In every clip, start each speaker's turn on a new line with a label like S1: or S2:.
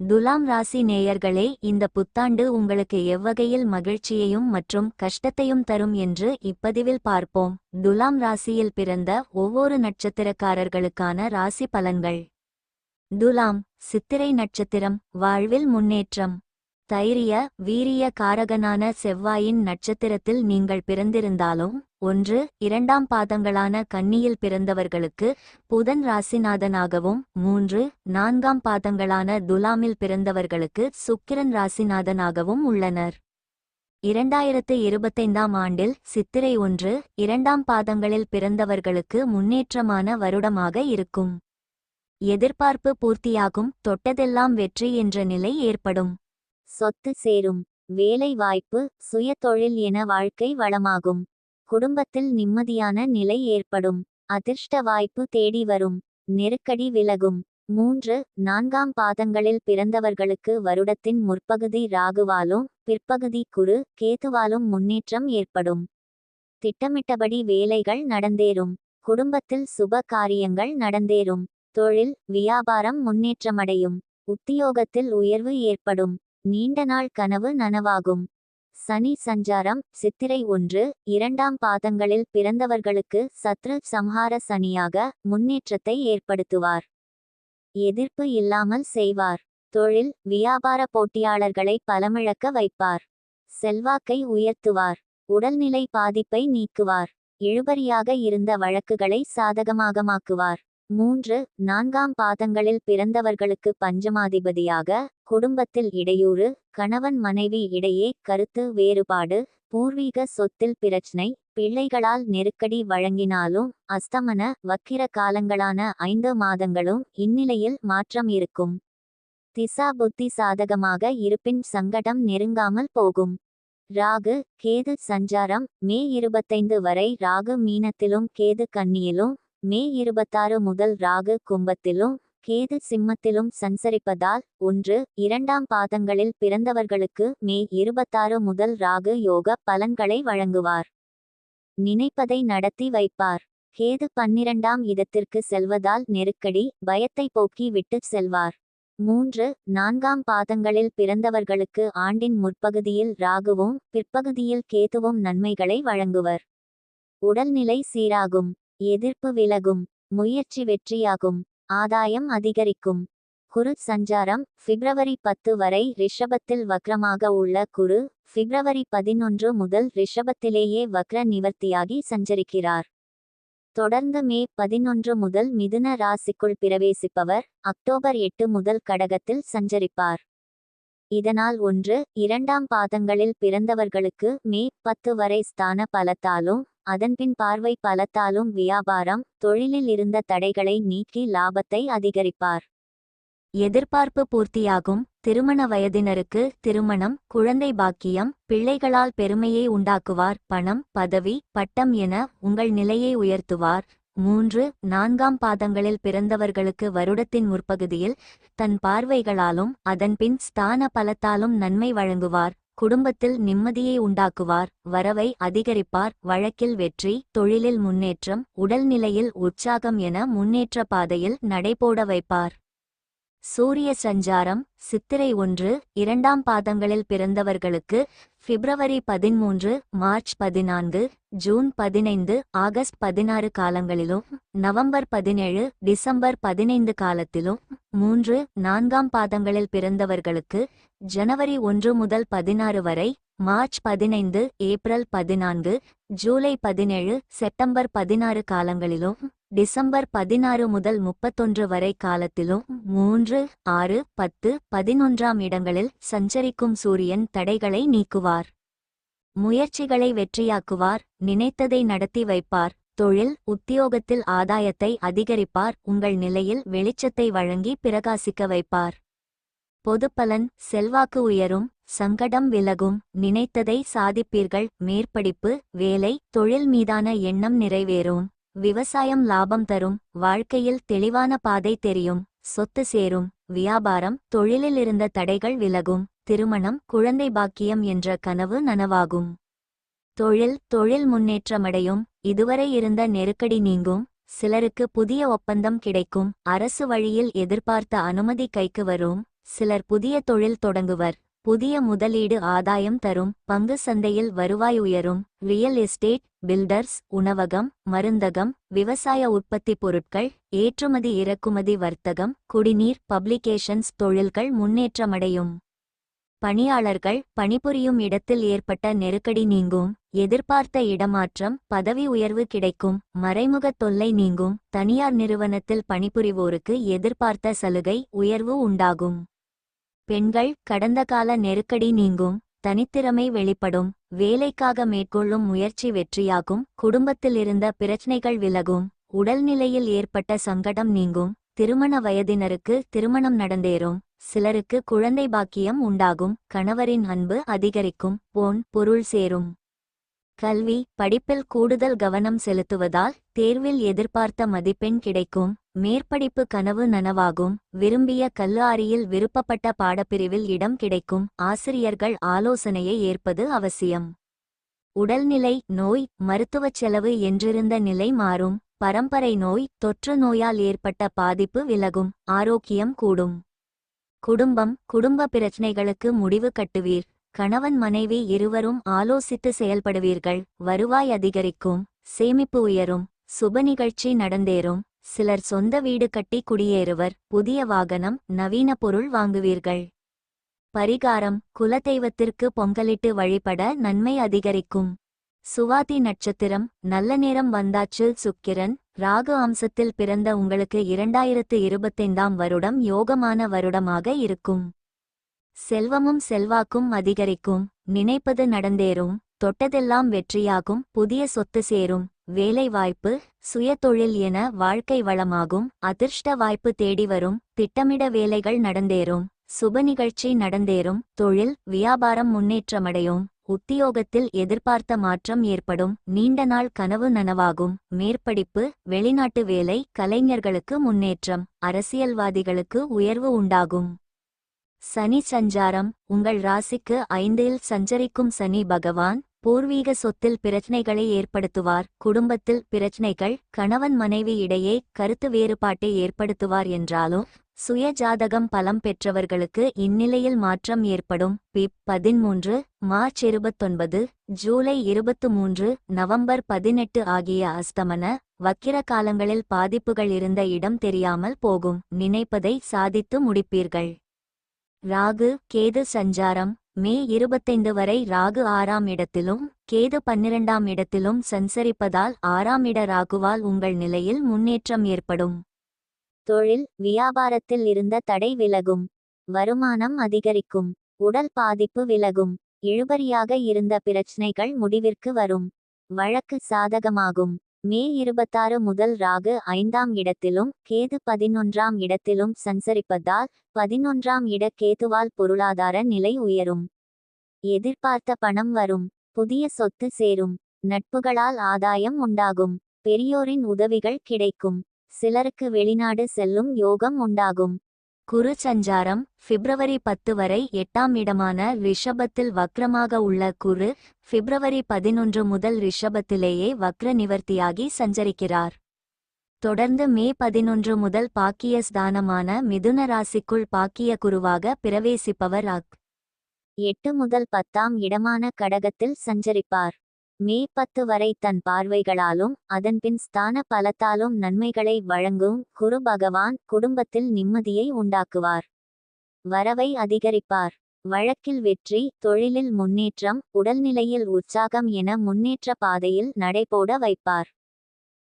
S1: துலாம் ராசி நேயர்களே இந்த புத்தாண்டு உங்களுக்கு எவ்வகையில் மகிழ்ச்சியையும் மற்றும் கஷ்டத்தையும் தரும் என்று இப்பதிவில் பார்ப்போம். துலாம் ராசியில் பிறந்த ஒவ்வொரு நட்சத்திரக்காரர்களுக்கான ராசி பலன்கள். துலாம் சித்திரை நட்சத்திரம் வாழ்வில் முன்னேற்றம். தைரிய வீரிய காரகனான செவ்வாயின் நட்சத்திரத்தில் நீங்கள் பிறந்திருந்தாலும் ஒன்று இரண்டாம் பாதங்களான கன்னியில் பிறந்தவர்களுக்கு புதன் ராசிநாதனாகவும் மூன்று நான்காம் பாதங்களான துலாமில் பிறந்தவர்களுக்கு சுக்கிரன் ராசிநாதனாகவும் உள்ளனர். இரண்டாயிரத்து இருபத்தைந்தாம் ஆண்டில் சித்திரை ஒன்று இரண்டாம் பாதங்களில் பிறந்தவர்களுக்கு முன்னேற்றமான வருடமாக இருக்கும். எதிர்பார்ப்பு பூர்த்தியாகும் தொட்டதெல்லாம் வெற்றி என்ற நிலை ஏற்படும். சொத்து சேரும் வேலை வாய்ப்பு சுய தொழில் என வாழ்க்கை வளமாகும். குடும்பத்தில் நிம்மதியான நிலை ஏற்படும். அதிர்ஷ்ட வாய்ப்பு தேடி வரும். நெருக்கடி விலகும். மூன்று நான்காம் பாதங்களில் பிறந்தவர்களுக்கு வருடத்தின் முற்பகுதி ராகுவாலும் பிற்பகுதி குரு கேதுவாலும் முன்னேற்றம் ஏற்படும். திட்டமிட்டபடி வேலைகள் நடந்தேறும். குடும்பத்தில் சுப காரியங்கள் நடந்தேறும். தொழில் வியாபாரம் முன்னேற்றமடையும். உத்தியோகத்தில் உயர்வு ஏற்படும். நீண்ட நாள் கனவு நனவாகும். சனி சஞ்சாரம் சித்திரை ஒன்று இரண்டாம் பாதங்களில் பிறந்தவர்களுக்கு சத்ரு சம்ஹார சனியாக முன்னேற்றத்தை ஏற்படுத்துவார். எதிர்ப்பு இல்லாமல் செய்வார். தொழில் வியாபார போட்டியாளர்களை பலமிழக்க வைப்பார். செல்வாக்கை உயர்த்துவார். உடல்நிலை பாதிப்பை நீக்குவார். இழுபறியாக இருந்த வழக்குகளை சாதகமாகமாக்குவார். மூன்று நான்காம் பாதங்களில் பிறந்தவர்களுக்கு பஞ்சமாதிபதியாக குடும்பத்தில் இடையூறு கணவன் மனைவி இடையே கருத்து வேறுபாடு பூர்வீக சொத்தில் பிரச்சினை பிள்ளைகளால் நெருக்கடி வழங்கினாலும் அஸ்தமன வக்கிர காலங்களான ஐந்து மாதங்களும் இந்நிலையில் மாற்றம் இருக்கும். திசா புத்தி சாதகமாக இருப்பின் சங்கடம் நெருங்காமல் போகும். ராகு கேது சஞ்சாரம் மே இருபத்தைந்து வரை ராகு மீனத்திலும் கேது கன்னியிலும் மே இருபத்தாறு முதல் ராகு கும்பத்திலும் கேது சிம்மத்திலும் சஞ்சரிப்பதால் ஒன்று இரண்டாம் பாதங்களில் பிறந்தவர்களுக்கு மே இருபத்தாறு முதல் ராகு யோக பலன்களை வழங்குவார். நினைப்பதை நடத்தி வைப்பார். கேது பன்னிரண்டாம் இடத்திற்கு செல்வதால் நெருக்கடி பயத்தை போக்கி விட்டு செல்வார். மூன்று நான்காம் பாதங்களில் பிறந்தவர்களுக்கு ஆண்டின் முற்பகுதியில் ராகுவும் பிற்பகுதியில் கேதுவும் நன்மைகளை வழங்குவர். உடல்நிலை சீராகும். எதிர்ப்பு விலகும் முயற்சி வெற்றியாகும் ஆதாயம் அதிகரிக்கும். குரு சஞ்சாரம் பிப்ரவரி பத்து வரை ரிஷபத்தில் வக்ரமாக உள்ள குரு பிப்ரவரி பதினொன்று முதல் ரிஷபத்திலேயே வக்ர நிவர்த்தியாகி சஞ்சரிக்கிறார். தொடர்ந்து மே பதினொன்று முதல் மிதுன ராசிக்குள் பிரவேசிப்பவர் அக்டோபர் எட்டு முதல் கடகத்தில் சஞ்சரிப்பார். இதனால் ஒன்று இரண்டாம் பாதங்களில் பிறந்தவர்களுக்கு மே பத்து வரை ஸ்தான பலத்தாலும் அதன்பின் பார்வை பலத்தாலும் வியாபாரம் தொழிலில் இருந்த தடைகளை நீக்கி லாபத்தை அதிகரிப்பார். எதிர்பார்ப்பு பூர்த்தியாகும். திருமண வயதினருக்கு திருமணம் குழந்தை பாக்கியம் பிள்ளைகளால் பெருமையை உண்டாக்குவார் பணம் பதவி பட்டம் என உங்கள் நிலையை உயர்த்துவார். மூன்று நான்காம் பாதங்களில் பிறந்தவர்களுக்கு வருடத்தின் முற்பகுதியில் தன் பார்வைகளாலும் அதன்பின் ஸ்தான பலத்தாலும் நன்மை வழங்குவார். குடும்பத்தில் நிம்மதியை உண்டாக்குவார் வரவை அதிகரிப்பார் வழக்கில் வெற்றி தொழிலில் முன்னேற்றம் உடல்நிலையில் உற்சாகம் என முன்னேற்ற பாதையில் நடைபோட வைப்பார். சூரிய சஞ்சாரம் சித்திரை ஒன்று இரண்டாம் பாதங்களில் பிறந்தவர்களுக்கு பிப்ரவரி பதிமூன்று மார்ச் பதினான்கு ஜூன் பதினைந்து ஆகஸ்ட் பதினாறு காலங்களிலும் நவம்பர் பதினேழு டிசம்பர் பதினைந்து காலத்திலும் மூன்று நான்காம் பாதங்களில் பிறந்தவர்களுக்கு ஜனவரி ஒன்று முதல் பதினாறு வரை மார்ச் பதினைந்து ஏப்ரல் பதினான்கு ஜூலை பதினேழு செப்டம்பர் பதினாறு காலங்களிலும் டிசம்பர் பதினாறு முதல் முப்பத்தொன்று வரை காலத்திலும் மூன்று ஆறு பத்து பதினொன்றாம் இடங்களில் சஞ்சரிக்கும் சூரியன் தடைகளை நீக்குவார். முயற்சிகளை வெற்றியாக்குவார் நினைத்ததை நடத்தி வைப்பார் தொழில் உத்தியோகத்தில் ஆதாயத்தை அதிகரிப்பார் உங்கள் நிலையில் வெளிச்சத்தை வழங்கி பிரகாசிக்க வைப்பார். பொதுப்பலன் செல்வாக்கு உயரும் சங்கடம் விலகும் நினைத்ததை சாதிப்பீர்கள் மேற்படிப்பு வேலை தொழில் மீதான எண்ணம் நிறைவேறும். விவசாயம் லாபம் தரும் வாழ்க்கையில் தெளிவான பாதை தெரியும் சொத்து சேரும் வியாபாரம் தொழிலில் இருந்த தடைகள் விலகும் திருமணம் குழந்தை பாக்கியம் என்ற கனவு நனவாகும். தொழில் தொழில் முன்னேற்றமடையும் இதுவரை இருந்த நெருக்கடி நீங்கும் சிலருக்கு புதிய ஒப்பந்தம் கிடைக்கும் அரசு வழியில் எதிர்பார்த்த அனுமதி கைக்கு வரும் சிலர் புதிய தொழில் தொடங்குவர். புதிய முதலீடு ஆதாயம் தரும் பங்கு சந்தையில் வருவாய் உயரும் ரியல் எஸ்டேட் பில்டர்ஸ் உணவகம் மருந்தகம் விவசாய உற்பத்தி பொருட்கள் ஏற்றுமதி இறக்குமதி வர்த்தகம் குடிநீர் பப்ளிகேஷன்ஸ் தொழில்கள் முன்னேற்றமடையும். பணியாளர்கள் பணிபுரியும் இடத்தில் ஏற்பட்ட நெருக்கடி நீங்கும் எதிர்பார்த்த இடமாற்றம் பதவி உயர்வு கிடைக்கும் மறைமுக தொல்லை நீங்கும் தனியார் நிறுவனத்தில் பணிபுரிவோருக்கு எதிர்பார்த்த சலுகை உயர்வு உண்டாகும். பெண்கள் கடந்த கால நெருக்கடி நீங்கும் தனித்திறமை வெளிப்படும் வேலைக்காக மேற்கொள்ளும் முயற்சி வெற்றியாகும் குடும்பத்திலிருந்த பிரச்சனைகள் விலகும் உடல்நிலையில் ஏற்பட்ட சங்கடம் நீங்கும் திருமண வயதினருக்கு திருமணம் நடந்தேறும் சிலருக்கு குழந்தை பாக்கியம் உண்டாகும் கணவரின் அன்பு அதிகரிக்கும் போன் பொருள் சேரும். கல்வி படிப்பில் கூடுதல் கவனம் செலுத்துவதால் தேர்வில் எதிர்பார்த்த மதிப்பெண் கிடைக்கும். மேற்படிப்பு கனவு நனவாகும். விரும்பிய கல்லாரியில் விருப்பப்பட்ட பாடப்பிரிவில் இடம் கிடைக்கும். ஆசிரியர்கள் ஆலோசனையை ஏற்பது அவசியம். உடல்நிலை நோய் மருத்துவச் செலவு என்றிருந்த நிலை மாறும். பரம்பரை நோய் தொற்று நோயால் ஏற்பட்ட பாதிப்பு விலகும். ஆரோக்கியம் கூடும். குடும்பம் குடும்ப பிரச்சனைகளுக்கு முடிவு கட்டுவீர். கணவன் மனைவி இருவரும் ஆலோசித்து செயல்படுவீர்கள். வருவாய் அதிகரிக்கும் சேமிப்பு உயரும் சுப நிகழ்ச்சி நடந்தேறும். சிலர் சொந்த வீடு கட்டி குடியேறுவர் புதிய வாகனம் நவீன பொருள் வாங்குவீர்கள். பரிகாரம் குலதெய்வத்திற்கு பொங்கலிட்டு வழிபட நன்மை அதிகரிக்கும். சுவாதி நட்சத்திரம் நல்ல நேரம் வந்தாச்சு. சுக்கிரன் ராகு அம்சத்தில் பிறந்த உங்களுக்கு இரண்டாயிரத்து இருபத்தைந்தாம் வருடம் யோகமான வருடமாக இருக்கும். செல்வமும் செல்வாக்கும் அதிகரிக்கும் நினைப்பது நடந்தேறும் தொட்டதெல்லாம் வெற்றியாகும் புதிய சொத்து சேரும் வேலை வாய்ப்பு சுயதொழில் என வாழ்க்கை வளமாகும் அதிர்ஷ்ட வாய்ப்பு தேடி வரும் திட்டமிட வேலைகள் நடந்தேறும் சுப நிகழ்ச்சி நடந்தேறும் தொழில் வியாபாரம் முன்னேற்றமடையும் உத்தியோகத்தில் எதிர்பார்த்த மாற்றம் ஏற்படும் நீண்ட நாள் கனவு நனவாகும் மேற்படிப்பு வெளிநாட்டு வேலை கலைஞர்களுக்கு முன்னேற்றம் அரசியல்வாதிகளுக்கு உயர்வு உண்டாகும். சனி சஞ்சாரம் உங்கள் ராசிக்கு ஐந்தில் சஞ்சரிக்கும் சனி பகவான் பூர்வீக சொத்தில் பிரச்சனைகளை ஏற்படுத்துவார் குடும்பத்தில் பிரச்சனைகள் கணவன் மனைவி இடையே கருத்து வேறுபாட்டை ஏற்படுத்துவார் என்றாலும் சுய ஜாதகம் பலம் பெற்றவர்களுக்கு இந்நிலையில் மாற்றம் ஏற்படும். பிப் பதிமூன்று மார்ச் இருபத்தொன்பது ஜூலை இருபத்து மூன்று நவம்பர் பதினெட்டு ஆகிய அஸ்தமன வக்கிர காலங்களில் பாதிப்புகள் இருந்த இடம் தெரியாமல் போகும். நினைப்பதை சாதித்து முடிப்பீர்கள். ராகு கேது சஞ்சாரம் மே இருபத்தைந்து வரை ராகு ஆறாம் இடத்திலும் கேது பன்னிரண்டாம் இடத்திலும் சஞ்சரிப்பதால் ஆறாம் இட ராகுவால் உங்கள் நிலையில் முன்னேற்றம் ஏற்படும். தொழில் வியாபாரத்தில் இருந்த தடை விலகும். வருமானம் அதிகரிக்கும். உடல் பாதிப்பு விலகும். இழுபறியாக இருந்த பிரச்சனைகள் முடிவிற்கு வரும். வழக்கு சாதகமாகும். மே இருபத்தாறு முதல் ராகு ஐந்தாம் இடத்திலும் கேது பதினொன்றாம் இடத்திலும் சஞ்சரிப்பதால் பதினொன்றாம் இட கேதுவால் பொருளாதார நிலை உயரும். எதிர்பார்த்த பணம் வரும். புதிய சொத்து சேரும். நட்புகளால் ஆதாயம் உண்டாகும். பெரியோரின் உதவிகள் கிடைக்கும். சிலருக்கு வெளிநாடு செல்லும் யோகம் உண்டாகும். குரு சஞ்சாரம் பிப்ரவரி பத்து வரை எட்டாம் இடமான ரிஷபத்தில் வக்ரமாக உள்ள குரு பிப்ரவரி பதினொன்று முதல் ரிஷபத்திலேயே வக்ர நிவர்த்தியாகி சஞ்சரிக்கிறார். தொடர்ந்து மே பதினொன்று முதல் பாக்கிய ஸ்தானமான மிதுன ராசிக்குள் பாக்கிய குருவாக பிரவேசிப்பவர் அக். எட்டு முதல் பத்தாம் இடமான கடகத்தில் சஞ்சரிப்பார். மே பத்து வரை தன் பார்வைகளாலும் அதன்பின் ஸ்தான பலத்தாலும் நன்மைகளை வழங்கும் குரு பகவான் குடும்பத்தில் நிம்மதியை உண்டாக்குவார். வரவை அதிகரிப்பார். வழக்கில் வெற்றி தொழிலில் முன்னேற்றம் உடல்நிலையில் உற்சாகம் என முன்னேற்ற பாதையில் நடைபோட வைப்பார்.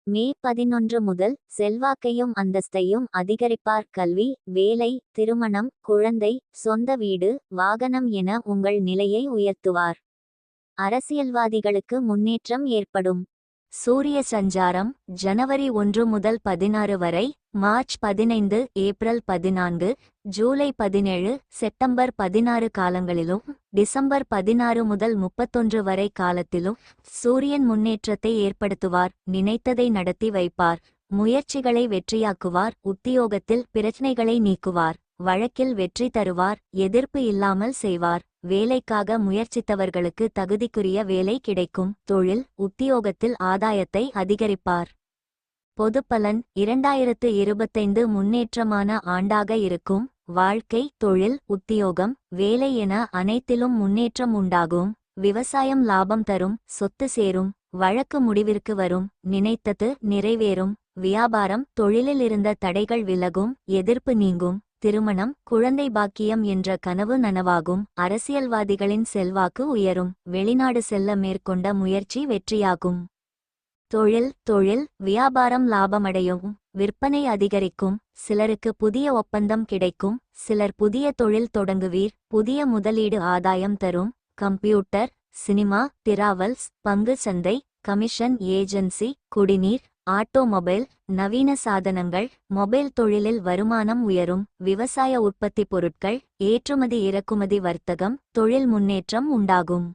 S1: மே பதினொன்று முதல் செல்வாக்கையும் அந்தஸ்தையும் அதிகரிப்பார். கல்வி வேலை திருமணம் குழந்தை சொந்த வீடு வாகனம் என உங்கள் நிலையை உயர்த்துவார். அரசியல்வாதிகளுக்கு முன்னேற்றம் ஏற்படும். சூரிய சஞ்சாரம் ஜனவரி ஒன்று முதல் பதினாறு வரை மார்ச் பதினைந்து ஏப்ரல் பதினான்கு ஜூலை பதினேழு செப்டம்பர் பதினாறு காலங்களிலும் டிசம்பர் பதினாறு முதல் முப்பத்தொன்று வரை காலத்திலும் சூரியன் முன்னேற்றத்தை ஏற்படுத்துவார் நினைத்ததை நடத்தி வைப்பார் முயற்சிகளை வெற்றியாக்குவார் உத்தியோகத்தில் பிரச்சனைகளை நீக்குவார். வழக்கில் வெற்றி தருவார் எதிர்ப்பு இல்லாமல் செய்வார் வேலைக்காக முயற்சித்தவர்களுக்கு தகுதிக்குரிய வேலை கிடைக்கும் தொழில் உத்தியோகத்தில் ஆதாயத்தை அதிகரிப்பார். பொதுப்பலன் இரண்டாயிரத்து இருபத்தைந்து முன்னேற்றமான ஆண்டாக இருக்கும் வாழ்க்கை தொழில் உத்தியோகம் வேலை என அனைத்திலும் முன்னேற்றம் உண்டாகும் விவசாயம் லாபம் தரும் சொத்து சேரும் வழக்கு முடிவிற்கு வரும் நினைத்தது நிறைவேறும் வியாபாரம் தொழிலில் இருந்த தடைகள் விலகும் எதிர்ப்பு நீங்கும். திருமணம் குழந்தை பாக்கியம் என்ற கனவு நனவாகும் அரசியல்வாதிகளின் செல்வாக்கு உயரும் வெளிநாடு செல்ல மேற்கொண்ட முயற்சி வெற்றியாகும். தொழில் தொழில் வியாபாரம் லாபமடையும் விற்பனை அதிகரிக்கும் சிலருக்கு புதிய ஒப்பந்தம் கிடைக்கும் சிலர் புதிய தொழில் தொடங்குவீர் புதிய முதலீடு ஆதாயம் தரும் கம்ப்யூட்டர் சினிமா டிராவல்ஸ் பங்கு சந்தை கமிஷன் ஏஜென்சி குடிநீர் ஆட்டோமொபைல் நவீன சாதனங்கள் மொபைல் தொழிலில் வருமானம் உயரும் விவசாய உற்பத்தி பொருட்கள் ஏற்றுமதி இறக்குமதி வர்த்தகம் தொழில் முன்னேற்றம் உண்டாகும்.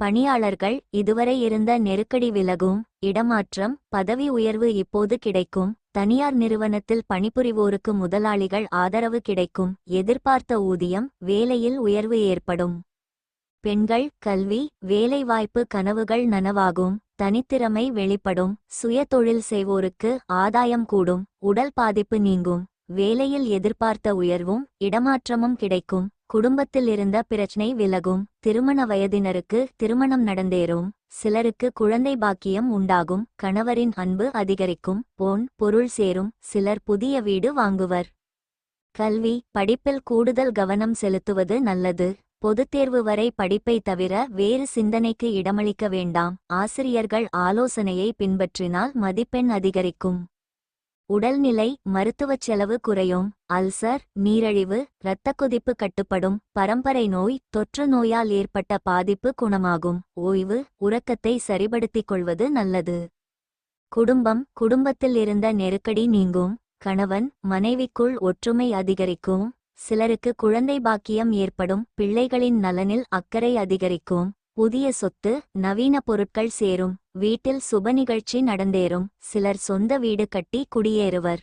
S1: பணியாளர்கள் இதுவரை இருந்த நெருக்கடி விலகும் இடமாற்றம் பதவி உயர்வு இப்போது கிடைக்கும் தனியார் நிறுவனத்தில் பணிபுரிவோருக்கு முதலாளிகள் ஆதரவு கிடைக்கும் எதிர்பார்த்த ஊதியம் வேலையில் உயர்வு ஏற்படும். பெண்கள் கல்வி வேலைவாய்ப்பு கனவுகள் நனவாகும் தனித்திறமை வெளிப்படும் சுய தொழில் செய்வோருக்கு ஆதாயம் கூடும் உடல் பாதிப்பு நீங்கும் வேலையில் எதிர்பார்த்த உயர்வும் இடமாற்றமும் கிடைக்கும் குடும்பத்தில் இருந்த பிரச்சனை விலகும் திருமண வயதினருக்கு திருமணம் நடந்தேறும் சிலருக்கு குழந்தை பாக்கியம் உண்டாகும் கணவரின் அன்பு அதிகரிக்கும் பொன் பொருள் சேரும் சிலர் புதிய வீடு வாங்குவர். கல்வி படிப்பில் கூடுதல் கவனம் செலுத்துவது நல்லது. பொதுத் தேர்வு வரை படிப்பை தவிர வேறு சிந்தனைக்கு இடமளிக்க வேண்டாம். ஆசிரியர்கள் ஆலோசனையை பின்பற்றினால் மதிப்பெண் அதிகரிக்கும். உடல்நிலை மருத்துவச் செலவு குறையும். அல்சர் நீரழிவு இரத்த கொதிப்பு கட்டுப்படும். பரம்பரை நோய் தொற்று நோயால் ஏற்பட்ட பாதிப்பு குணமாகும். ஓய்வு உறக்கத்தை சரிபடுத்திக் கொள்வது நல்லது. குடும்பம் குடும்பத்தில் இருந்த நெருக்கடி நீங்கும். கணவன் மனைவிக்குள் ஒற்றுமை அதிகரிக்கும். சிலருக்கு குழந்தை பாக்கியம் ஏற்படும் பிள்ளைகளின் நலனில் அக்கறை அதிகரிக்கும் புதிய சொத்து நவீன பொருட்கள் சேரும் வீட்டில் சுப நிகழ்ச்சி நடந்தேறும் சிலர் சொந்த வீடு கட்டி குடியேறுவர்.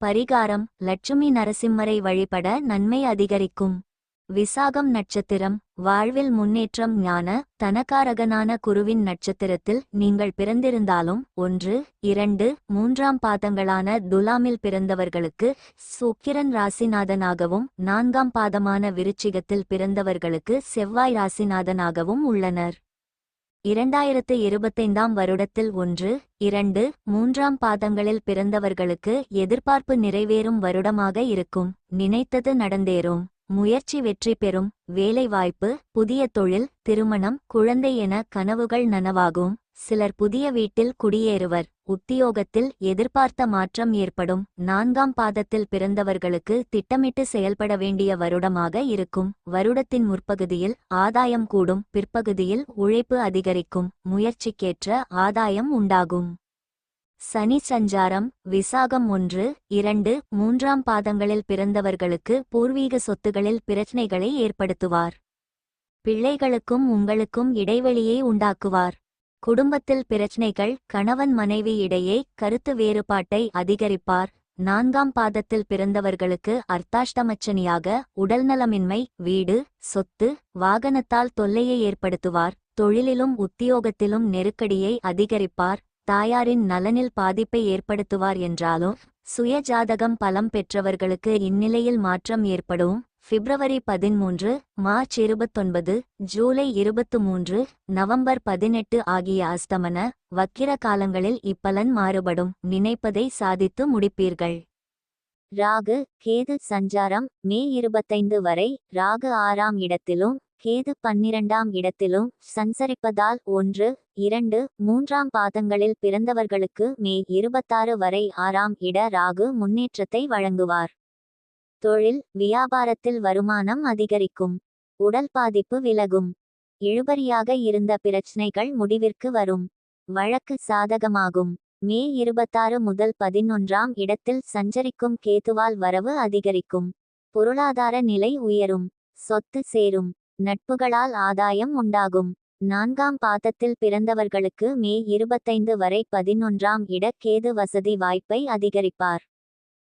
S1: பரிகாரம் லட்சுமி நரசிம்மரை வழிபட நன்மை அதிகரிக்கும். விசாகம் நட்சத்திரம் வாழ்வில் முன்னேற்றம் ஞான தனகாரகனான குருவின் நட்சத்திரத்தில் நீங்கள் பிறந்திருந்தாலும் ஒன்று இரண்டு மூன்றாம் பாதங்களான துலாமில் பிறந்தவர்களுக்கு சுக்கிரன் ராசிநாதனாகவும் நான்காம் பாதமான விருச்சிகத்தில் பிறந்தவர்களுக்கு செவ்வாய் ராசிநாதனாகவும் உள்ளனர். இரண்டாயிரத்து இருபத்தைந்தாம் வருடத்தில் ஒன்று இரண்டு மூன்றாம் பாதங்களில் பிறந்தவர்களுக்கு எதிர்பார்ப்பு நிறைவேறும் வருடமாக இருக்கும். நினைத்தது நடந்தேறும். முயற்சி வெற்றி பெறும் வேலைவாய்ப்பு புதிய தொழில் திருமணம் குழந்தை என கனவுகள் நனவாகும். சிலர் புதிய வீட்டில் குடியேறுவர் உத்தியோகத்தில் எதிர்பார்த்த மாற்றம் ஏற்படும். நான்காம் பாதத்தில் பிறந்தவர்களுக்கு திட்டமிட்டு செயல்பட வேண்டிய வருடமாக இருக்கும். வருடத்தின் முற்பகுதியில் ஆதாயம் கூடும் பிற்பகுதியில் உழைப்பு அதிகரிக்கும். முயற்சிக்கேற்ற ஆதாயம் உண்டாகும். சனி சஞ்சாரம் விசாகம் ஒன்று இரண்டு மூன்றாம் பாதங்களில் பிறந்தவர்களுக்கு பூர்வீக சொத்துகளில் பிரச்சனைகளை ஏற்படுத்துவார். பிள்ளைகளுக்கும் உங்களுக்கும் இடைவெளியை உண்டாக்குவார். குடும்பத்தில் பிரச்சனைகள் கணவன் மனைவி இடையே கருத்து வேறுபாட்டை அதிகரிப்பார். நான்காம் பாதத்தில் பிறந்தவர்களுக்கு அர்த்தாஷ்டமச்சனியாக உடல்நலமின்மை வீடு சொத்து வாகனத்தால் தொல்லையை ஏற்படுத்துவார். தொழிலிலும் உத்தியோகத்திலும் நெருக்கடியை அதிகரிப்பார். தாயாரின் நலனில் பாதிப்பை ஏற்படுத்துவார் என்றாலும் சுய ஜாதகம் பலம் பெற்றவர்களுக்கு இந்நிலையில் மாற்றம் ஏற்படும். பிப்ரவரி பதிமூன்று மார்ச் இருபத்தொன்பது ஜூலை இருபத்து மூன்று நவம்பர் பதினெட்டு ஆகிய அஸ்தமன வக்கிர காலங்களில் இப்பலன் மாறுபடும். நினைப்பதை சாதித்து முடிப்பீர்கள். ராகு கேது சஞ்சாரம் மே இருபத்தைந்து வரை ராகு ஆறாம் இடத்திலும் கேது பன்னிரண்டாம் இடத்திலும் சஞ்சரிப்பதால் ஒன்று இரண்டு மூன்றாம் பாதங்களில் பிறந்தவர்களுக்கு மே இருபத்தாறு வரை ஆறாம் இட ராகு முன்னேற்றத்தை வழங்குவார். தொழில் வியாபாரத்தில் வருமானம் அதிகரிக்கும். உடல் பாதிப்பு விலகும். இழுபறியாக இருந்த பிரச்சினைகள் முடிவிற்கு வரும். வழக்கு சாதகமாகும். மே இருபத்தாறு முதல் பதினொன்றாம் இடத்தில் சஞ்சரிக்கும் கேதுவால் வரவு அதிகரிக்கும். பொருளாதார நிலை உயரும். சொத்து சேரும். நட்புகளால் ஆதாயம் உண்டாகும். நான்காம் பாதத்தில் பிறந்தவர்களுக்கு மே இருபத்தைந்து வரை பதினொன்றாம் இட கேது வசதி வாய்ப்பை அதிகரிப்பார்.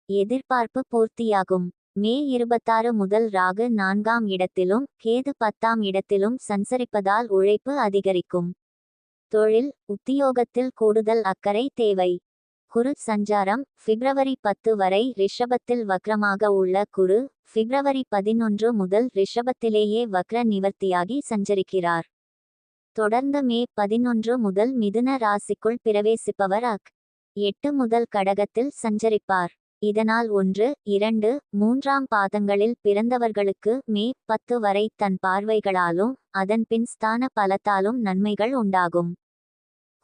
S1: எதிர்பார்ப்பு பூர்த்தியாகும். மே இருபத்தாறு முதல் ராகு நான்காம் இடத்திலும் கேது பத்தாம் இடத்திலும் சஞ்சரிப்பதால் உழைப்பு அதிகரிக்கும். தொழில் உத்தியோகத்தில் கூடுதல் அக்கறை தேவை.
S2: குரு சஞ்சாரம் பிப்ரவரி பத்து வரை ரிஷபத்தில் வக்ரமாக உள்ள குரு பிப்ரவரி பதினொன்று முதல் ரிஷபத்திலேயே வக்ர நிவர்த்தியாகி சஞ்சரிக்கிறார். தொடர்ந்து மே பதினொன்று முதல் மிதுன ராசிக்குள் பிரவேசிப்பவர் அக் எட்டு முதல் கடகத்தில் சஞ்சரிப்பார். இதனால் ஒன்று இரண்டு மூன்றாம் பாதங்களில் பிறந்தவர்களுக்கு மே பத்து வரை தன் பார்வைகளாலும் அதன்பின் ஸ்தான பலத்தாலும் நன்மைகள் உண்டாகும்.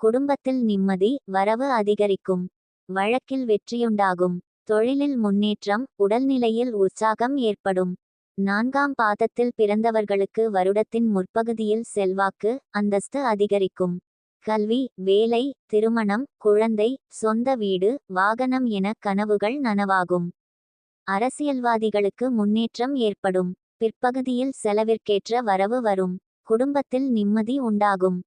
S2: குடும்பத்தில் நிம்மதி வரவு அதிகரிக்கும். வழக்கில் வெற்றியுண்டாகும். தொழிலில் முன்னேற்றம் உடல்நிலையில் உற்சாகம் ஏற்படும். நான்காம் பாதத்தில் பிறந்தவர்களுக்கு வருடத்தின் முற்பகுதியில் செல்வாக்கு அந்தஸ்து அதிகரிக்கும். கல்வி வேலை திருமணம் குழந்தை சொந்த வீடு வாகனம் என கனவுகள் நனவாகும். அரசியல்வாதிகளுக்கு முன்னேற்றம் ஏற்படும். பிற்பகுதியில் செலவிற்கேற்ற வரவு வரும். குடும்பத்தில் நிம்மதி உண்டாகும்.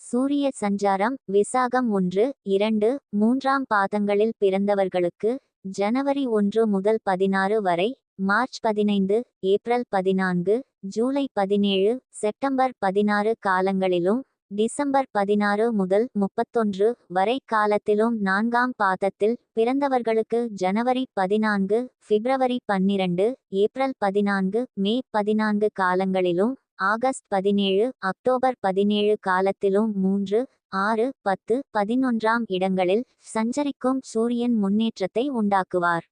S2: சூரிய சஞ்சாரம் விசாகம் ஒன்று இரண்டு மூன்றாம் பாதங்களில் பிறந்தவர்களுக்கு ஜனவரி ஒன்று முதல் பதினாறு வரை மார்ச் பதினைந்து ஏப்ரல் பதினான்கு ஜூலை பதினேழு செப்டம்பர் பதினாறு காலங்களிலும் டிசம்பர் பதினாறு முதல் முப்பத்தொன்று வரை காலத்திலும் நான்காம் பாதத்தில் பிறந்தவர்களுக்கு ஜனவரி பதினான்கு பிப்ரவரி பன்னிரண்டு ஏப்ரல் பதினான்கு மே பதினான்கு காலங்களிலும் ஆகஸ்ட் பதினேழு அக்டோபர் பதினேழு காலத்திலும் மூன்று ஆறு பத்து பதினொன்றாம் இடங்களில் சஞ்சரிக்கும் சூரியன் முன்னேற்றத்தை உண்டாக்குவார்.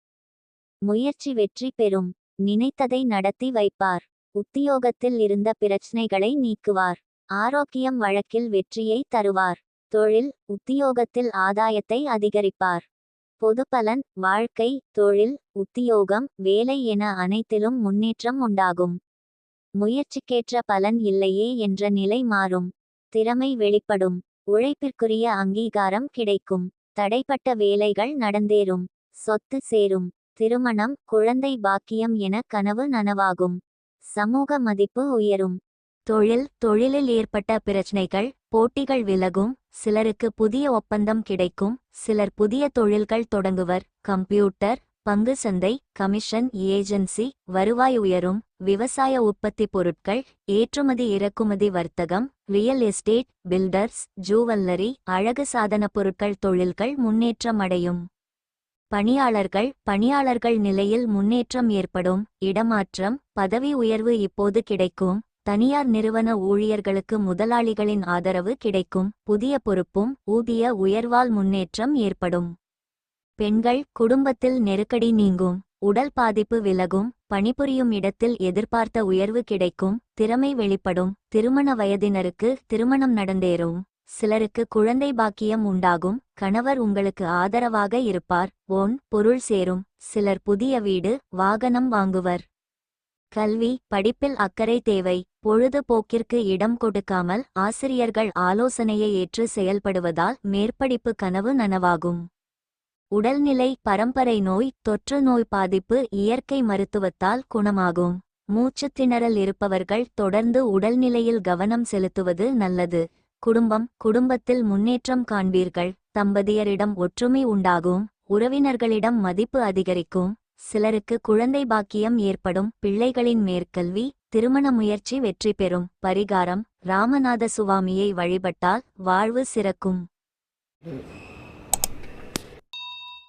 S2: முயற்சி வெற்றி பெறும். நினைத்ததை நடத்தி வைப்பார். உத்தியோகத்தில் இருந்த பிரச்சனைகளை நீக்குவார். ஆரோக்கியம் வழக்கில் வெற்றியை தருவார். தொழில் உத்தியோகத்தில் ஆதாயத்தை அதிகரிப்பார். பொதுப்பலன் வாழ்க்கை தொழில் உத்தியோகம் வேலை என அனைத்திலும் முன்னேற்றம் உண்டாகும். முயற்சிக்கேற்ற பலன் இல்லையே என்ற நிலை மாறும். திறமை வெளிப்படும். உழைப்பிற்குரிய அங்கீகாரம் கிடைக்கும். தடைப்பட்ட வேலைகள் நடந்தேறும். சொத்து சேரும். திருமணம் குழந்தை பாக்கியம் என கனவு நனவாகும். சமூக மதிப்பு உயரும். தொழில் தொழிலில் ஏற்பட்ட பிரச்சனைகள் போட்டிகள் விலகும் சிலருக்கு புதிய ஒப்பந்தம் கிடைக்கும் சிலர் புதிய தொழில்கள் தொடங்குவர் கம்ப்யூட்டர் பங்கு சந்தை கமிஷன் ஏஜென்சி வருவாய் உயரும் விவசாய உற்பத்தி பொருட்கள் ஏற்றுமதி இறக்குமதி வர்த்தகம் ரியல் எஸ்டேட் பில்டர்ஸ் ஜூவல்லரி அழகு சாதன பொருட்கள் தொழில்கள் முன்னேற்றம் அடையும். பணியாளர்கள் பணியாளர்கள் நிலையில் முன்னேற்றம் ஏற்படும் இடமாற்றம் பதவி உயர்வு இப்போது கிடைக்கும். தனியார் நிறுவன ஊழியர்களுக்கு முதலாளிகளின் ஆதரவு கிடைக்கும் புதிய பொறுப்பும் ஊதிய உயர்வால் முன்னேற்றம் ஏற்படும். பெண்கள் குடும்பத்தில் நெருக்கடி நீங்கும் உடல் பாதிப்பு விலகும் பணிபுரியும் இடத்தில் எதிர்பார்த்த உயர்வு கிடைக்கும் திறமை வெளிப்படும் திருமண வயதினருக்கு திருமணம் நடந்தேறும். சிலருக்கு குழந்தை பாக்கியம் உண்டாகும் கணவர் உங்களுக்கு ஆதரவாக இருப்பார் ஓன் பொருள் சேரும். சிலர் புதிய வீடு வாகனம் வாங்குவர். கல்வி படிப்பில் அக்கறை தேவை. பொழுதுபோக்கிற்கு இடம் கொடுக்காமல் ஆசிரியர்கள் ஆலோசனையை ஏற்று செயல்படுவதால் மேற்படிப்பு கனவு நனவாகும். உடல்நிலை பரம்பரை நோய் தொற்று நோய் பாதிப்பு இயற்கை மருத்துவத்தால் குணமாகும். மூச்சுத் திணறல் இருப்பவர்கள் தொடர்ந்து உடல்நிலையில் கவனம் செலுத்துவது நல்லது. குடும்பம் குடும்பத்தில் முன்னேற்றம் காண்பீர்கள். தம்பதியரிடம் ஒற்றுமை உண்டாகும். உறவினர்களிடம் மதிப்பு அதிகரிக்கும். சிலருக்கு குழந்தை பாக்கியம் ஏற்படும். பிள்ளைகளின் மேற்கல்வி திருமண முயற்சி வெற்றி பெறும். பரிகாரம் ராமநாத சுவாமியை வழிபட்டால் வாழ்வு சிறக்கும்.